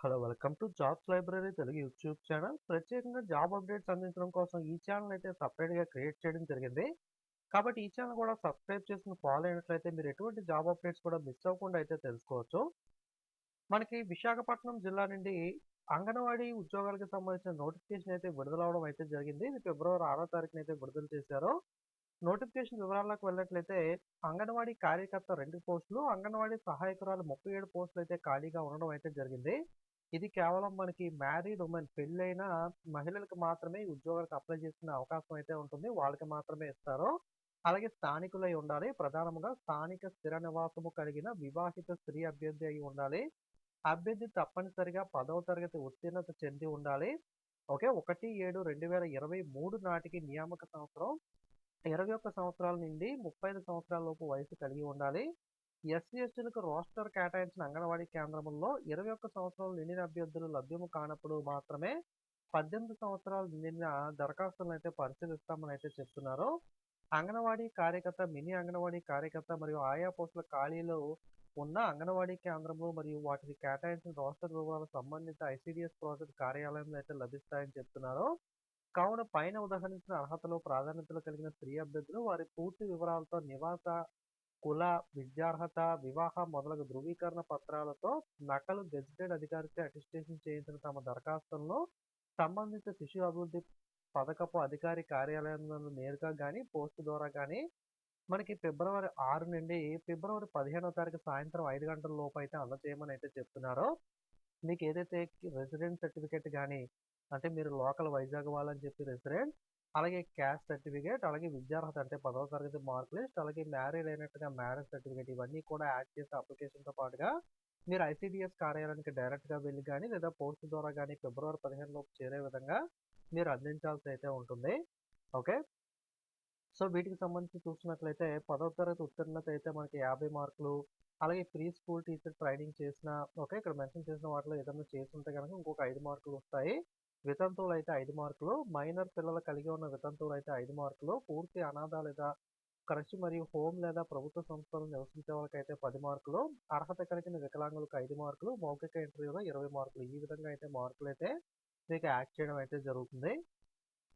Hello! Welcome to jobs library Telugu YouTube channel. ప్రత్యేకంగా job updates అందించడం కోసం ఈ ఛానల్ అయితే సపరేట్గా క్రియేట్ చేయడం జరిగింది. కాబట్టి ఈ ఛానల్ కూడా సబ్స్క్రైబ్ చేసుకుని ఫాలో అయినట్లయితే మీరు ఎటువంటి జాబ్ అప్డేట్స్ కూడా మిస్ అవ్వకుండా అయితే తెలుసుకోవచ్చు. మనకి విశాఖపట్నం జిల్లా నుండి అంగన్వాడీ ఉద్యోగాలకు సంబంధించిన నోటిఫికేషన్ అయితే విడుదల అవడం అయితే జరిగింది. ఇది ఫిబ్రవరి ఆరో తారీఖున అయితే విడుదల చేశారు. నోటిఫికేషన్ వివరాలకు వెళ్ళినట్లయితే అంగన్వాడీ కార్యకర్త రెండు పోస్టులు అంగన్వాడీ సహాయకురాలు ముప్పై ఏడు పోస్టులు అయితే ఖాళీగా ఉండడం అయితే జరిగింది. ఇది కేవలం మనకి మ్యారీడ్ ఉమెన్ పెళ్ళైన మహిళలకు మాత్రమే ఉద్యోగాలకు అప్లై చేసుకునే అవకాశం అయితే ఉంటుంది. వాళ్ళకి మాత్రమే ఇస్తారు. అలాగే స్థానికులై ఉండాలి. ప్రధానంగా స్థానిక స్థిర నివాసము కలిగిన వివాహిత స్త్రీ అభ్యర్థి అయి ఉండాలి. అభ్యర్థి తప్పనిసరిగా పదవ తరగతి ఉత్తీర్ణత చెంది ఉండాలి. ఓకే? ఒకటి ఏడు రెండు వేల ఇరవై మూడు నాటికి నియామక సంవత్సరం ఇరవై ఒక్క సంవత్సరాల నుండి ముప్పై ఐదు సంవత్సరాల లోపు వయసు కలిగి ఉండాలి. ఎస్సీ ఎస్టీలకు రోస్టర్ కేటాయించిన అంగన్వాడీ కేంద్రంలో ఇరవై ఒక్క సంవత్సరాలు నిండిన అభ్యర్థులు లభ్యము కానప్పుడు మాత్రమే పద్దెనిమిది సంవత్సరాలు నిండిన దరఖాస్తులను అయితే పరిశీలిస్తామని అయితే చెప్తున్నారు. అంగన్వాడీ కార్యకర్త మినీ అంగన్వాడీ కార్యకర్త మరియు ఆయా పోస్టుల ఖాళీలు ఉన్న అంగన్వాడీ కేంద్రంలో మరియు వాటికి కేటాయించిన రోస్టర్ వివరాలు సంబంధిత ఐసీడీఎస్ ప్రాజెక్ట్ కార్యాలయంలో అయితే లభిస్తాయని చెప్తున్నారు. కావున పైన ఉదాహరించిన అర్హతలు ప్రాధాన్యతలు కలిగిన స్త్రీ అభ్యర్థులు వారి పూర్తి వివరాలతో నివాస కుల విద్యార్హత వివాహ మొదలగు ధృవీకరణ పత్రాలతో నకలు గెజిటెడ్ అధికారితో అటిస్టేషన్ చేయించిన తమ దరఖాస్తులను సంబంధిత శిశు అభివృద్ధి పథకపు అధికారి కార్యాలయంలో నేరుగా కానీ పోస్ట్ ద్వారా కానీ మనకి ఫిబ్రవరి ఆరు నుండి ఫిబ్రవరి పదిహేనో తారీఖు సాయంత్రం ఐదు గంటల లోపు అయితే అందజేయమని అయితే చెప్తున్నారో. మీకు ఏదైతే రెసిడెంట్ సర్టిఫికేట్ కానీ అంటే మీరు లోకల్ వైజాగ్ వాళ్ళని చెప్పి రెసిడెంట్ అలాగే క్యాస్ట్ సర్టిఫికేట్ అలాగే విద్యార్హత అంటే పదవ తరగతి మార్క్ లిస్ట్ అలాగే మ్యారేజ్ అయినట్టుగా మ్యారేజ్ సర్టిఫికేట్ ఇవన్నీ కూడా యాడ్ చేసే అప్లికేషన్తో పాటుగా మీరు ఐసీడీఎస్ కార్యాలయానికి డైరెక్ట్గా వెళ్ళి కానీ లేదా పోస్ట్ ద్వారా కానీ ఫిబ్రవరి పదిహేను లోపు చేరే విధంగా మీరు అందించాల్సి అయితే ఉంటుంది. ఓకే? సో వీటికి సంబంధించి చూసినట్లయితే పదవ తరగతి ఉత్తీర్ణత అయితే మనకి యాభై మార్కులు అలాగే ప్రీ స్కూల్ టీచర్ ట్రైనింగ్ చేసిన ఓకే ఇక్కడ మెన్షన్ చేసిన వాటిలో ఏదైనా చేసి ఉంటే కనుక ఇంకొక ఐదు మార్కులు వస్తాయి. వితంతువులు అయితే ఐదు మార్కులు మైనర్ పిల్లలు కలిగి ఉన్న వితంతువులు అయితే ఐదు మార్కులు పూర్తి అనాథ లేదా కృషి మరియు హోమ్ లేదా ప్రభుత్వ సంస్థలు నివసించే వాళ్ళకైతే పది మార్కులు అర్హత కలిగిన వికలాంగులకు ఐదు మార్కులు మౌఖిక ఇంటర్వ్యూలో ఇరవై మార్కులు. ఈ విధంగా అయితే మార్కులు అయితే మీకు యాడ్ చేయడం అయితే జరుగుతుంది.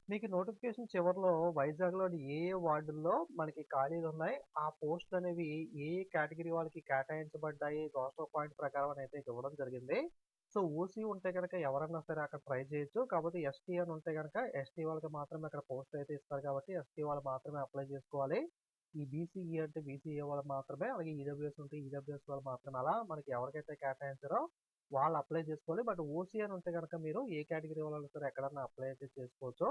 మీకు నోటిఫికేషన్ చివరిలో వైజాగ్లోని ఏ ఏ వార్డుల్లో మనకి ఖాళీలు ఉన్నాయి? ఆ పోస్టులు అనేవి ఏ ఏ కేటగిరీ వాళ్ళకి కేటాయించబడ్డాయి? రోస్టర్ పాయింట్ ప్రకారం అయితే ఇవ్వడం జరిగింది. సో ఓసీ ఉంటే కనుక ఎవరన్నా సరే అక్కడ ట్రై చేయొచ్చు. కాకపోతే ఎస్టీ అని ఉంటే కనుక ఎస్టీ వాళ్ళకి మాత్రమే అక్కడ పోస్ట్ అయితే ఇస్తారు కాబట్టి ఎస్టీ వాళ్ళు మాత్రమే అప్లై చేసుకోవాలి. ఈ బీసీఈ అంటే బీసీఏ వాళ్ళు మాత్రమే అలాగే ఈడబ్ల్యూఎస్ ఉంటే ఈడబ్ల్యూఎస్ వాళ్ళు మాత్రమే. అలా మనకి ఎవరికైతే కేటాయించారో వాళ్ళు అప్లై చేసుకోవాలి. బట్ ఓసీ అని ఉంటే కనుక మీరు ఏ కేటగిరీ వాళ్ళు సరే ఎక్కడన్నా అప్లై అయితే చేసుకోవచ్చు.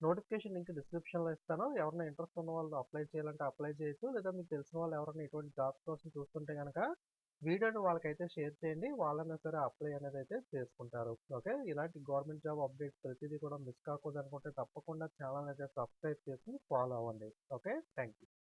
నోటిఫికేషన్ లింక్ డిస్క్రిప్షన్లో ఇస్తాను. ఎవరైనా ఇంట్రెస్ట్ ఉన్న వాళ్ళు అప్లై చేయాలంటే అప్లై చేయొచ్చు. లేదా మీకు తెలిసిన వాళ్ళు ఎవరైనా ఇటువంటి జాబ్స్ కోసం చూస్తుంటే కనుక వీడియోని వాళ్ళకైతే షేర్ చేయండి. వాళ్ళైనా సరే అప్లై అనేది అయితే చేసుకుంటారు. ఓకే? ఇలాంటి గవర్నమెంట్ జాబ్ అప్డేట్స్ ప్రతిదీ కూడా మిస్ కాకూడదు అనుకుంటే తప్పకుండా ఛానల్ అయితే సబ్స్క్రైబ్ చేసి ఫాలో అవ్వండి. ఓకే? Thank you